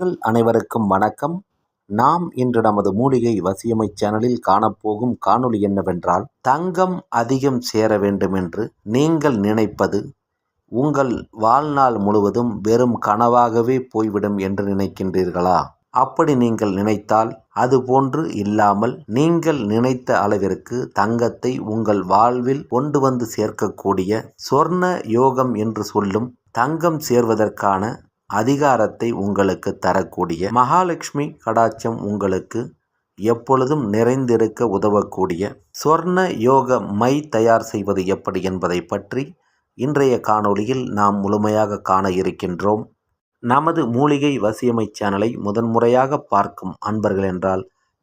மக்கள் அனைவருக்கும் வணக்கம். நாம் இன்று நமது மூலிகை வசியமை சேனலில் காணப்போகும் காணொளி என்னவென்றால் தங்கம் அதிகம் சேர வேண்டுமென்று நீங்கள் நினைப்பது உங்கள் வாழ்நாள் முழுவதும் வெறும் கனவாகவே போய்விடும் என்று நினைக்கின்றீர்களா? அப்படி நீங்கள் நினைத்தால் அதுபோன்று இல்லாமல் நீங்கள் நினைத்த அளவிற்கு தங்கத்தை உங்கள் வாழ்வில் கொண்டு வந்து சேர்க்கக்கூடிய சொர்ண யோகம் என்று சொல்லும் தங்கம் சேர்வதற்கான அதிகாரத்தை உங்களுக்கு தரக்கூடிய மகாலட்சுமி கடாட்சம் உங்களுக்கு எப்பொழுதும் நிறைந்திருக்க உதவக்கூடிய சொர்ண யோக மை தயார் செய்வது எப்படி என்பதை பற்றி இன்றைய காணொளியில் நாம் முழுமையாக காண இருக்கின்றோம். நமது மூலிகை வசியமை சேனலை முதன்முறையாக பார்க்கும் அன்பர்கள் என்றால்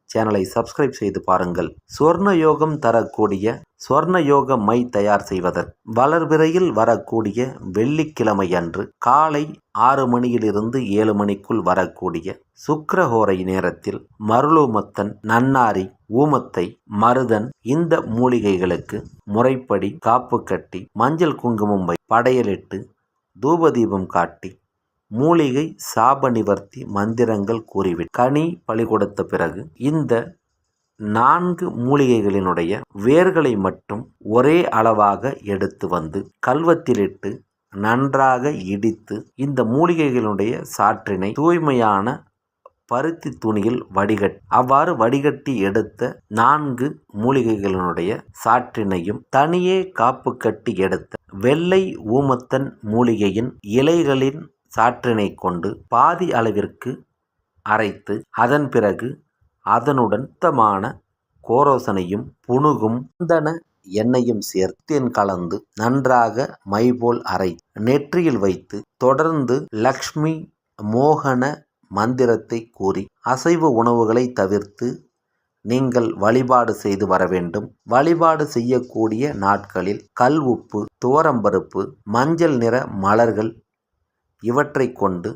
சேனலை சப்ஸ்கிரைப் செய்து பாருங்கள். சொர்ண யோகம் தரக்கூடிய சொர்ண யோக மை தயார் செய்வதற்கு வளர்பிறையில் வரக்கூடிய வெள்ளிக்கிழமை அன்று காலை ஆறு மணியிலிருந்து ஏழு மணிக்குள் வரக்கூடிய சுக்கரஹோரை நேரத்தில் மருளுமத்தன் நன்னாரி ஊமத்தை மருதன் இந்த மூலிகைகளுக்கு முறைப்படி காப்பு கட்டி மஞ்சள் குங்குமம் வை படையலிட்டு தூபதீபம் காட்டி மூலிகை சாப நிவர்த்தி மந்திரங்கள் கூறிவிட்டு கனி பலி கொடுத்த பிறகு இந்த நான்கு மூலிகைகளினுடைய வேர்களை மட்டும் ஒரே அளவாக எடுத்து வந்து கல்வத்திலிட்டு நன்றாக இடித்து இந்த மூலிகைகளுடைய சாற்றினை தூய்மையான பருத்தி துணியில் வடிகட் அவ்வாறு வடிகட்டி எடுத்த நான்கு மூலிகைகளினுடைய சாற்றினையும் தனியே காப்பு கட்டி எடுத்த வெள்ளை ஊமத்தன் மூலிகையின் இலைகளின் சாற்றினை கொண்டு பாதி அளவிற்கு அரைத்து அதன் பிறகு அதனுடன் சுத்தமான கோரோசனையும் புணுகும் சந்தன எண்ணெயும் சேர்த்தேன் கலந்து நன்றாக மைபோல் அரை நெற்றியில் வைத்து தொடர்ந்து லக்ஷ்மி மோகன மந்திரத்தை கூறி அசைவ உணவுகளை தவிர்த்து நீங்கள் வழிபாடு செய்து வர வேண்டும். வழிபாடு செய்யக்கூடிய நாட்களில் கல் உப்பு துவரம்பருப்பு மஞ்சள் நிற மலர்கள் இவற்றை கொண்டு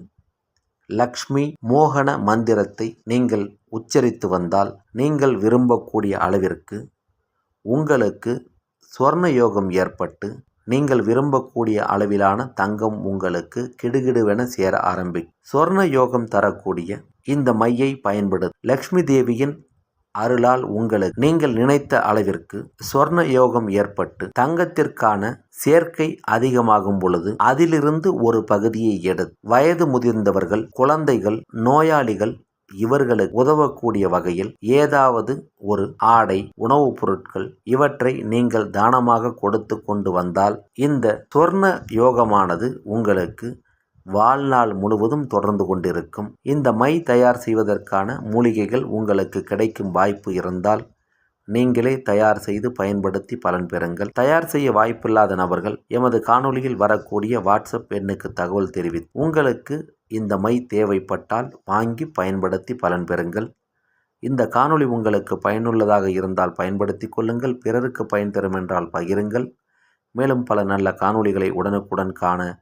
லக்ஷ்மி மோகன மந்திரத்தை நீங்கள் உச்சரித்து வந்தால் நீங்கள் விரும்பக்கூடிய அளவிற்கு உங்களுக்கு சொர்ண யோகம் ஏற்பட்டு நீங்கள் விரும்பக்கூடிய அளவிலான தங்கம் உங்களுக்கு கிடுகிடுவென சேர ஆரம்பிக்கும். சொர்ண யோகம் தரக்கூடிய இந்த மையை பயன்படுத்த லக்ஷ்மி தேவியின் அருளால் உங்களுக்கு நீங்கள் நினைத்த அளவிற்கு சொர்ண யோகம் ஏற்பட்டு தங்கத்திற்கான சேர்க்கை அதிகமாகும் பொழுது அதிலிருந்து ஒரு பகுதியை எடுத்து வயது முதிர்ந்தவர்கள் குழந்தைகள் நோயாளிகள் இவர்களுக்கு உதவக்கூடிய வகையில் ஏதாவது ஒரு ஆடை உணவுப் பொருட்கள் இவற்றை நீங்கள் தானமாக கொடுத்து கொண்டு வந்தால் இந்த சொர்ண யோகமானது உங்களுக்கு வாழ்நாள் முழுவதும் தொடர்ந்து கொண்டிருக்கும். இந்த மை தயார் செய்வதற்கான மூலிகைகள் உங்களுக்கு கிடைக்கும் வாய்ப்பு இருந்தால் நீங்களே தயார் செய்து பயன்படுத்தி பலன் பெறுங்கள். தயார் செய்ய வாய்ப்பில்லாத நபர்கள் எமது காணொலியில் வரக்கூடிய வாட்ஸ்அப் எண்ணுக்கு தகவல் தெரிவித்து உங்களுக்கு இந்த மை தேவைப்பட்டால் வாங்கி பயன்படுத்தி பலன் பெறுங்கள். இந்த காணொளி உங்களுக்கு பயனுள்ளதாக இருந்தால் பயன்படுத்தி கொள்ளுங்கள். பிறருக்கு பயன் தரும் என்றால் பகிருங்கள். மேலும் பல நல்ல காணொளிகளை உடனுக்குடன் காண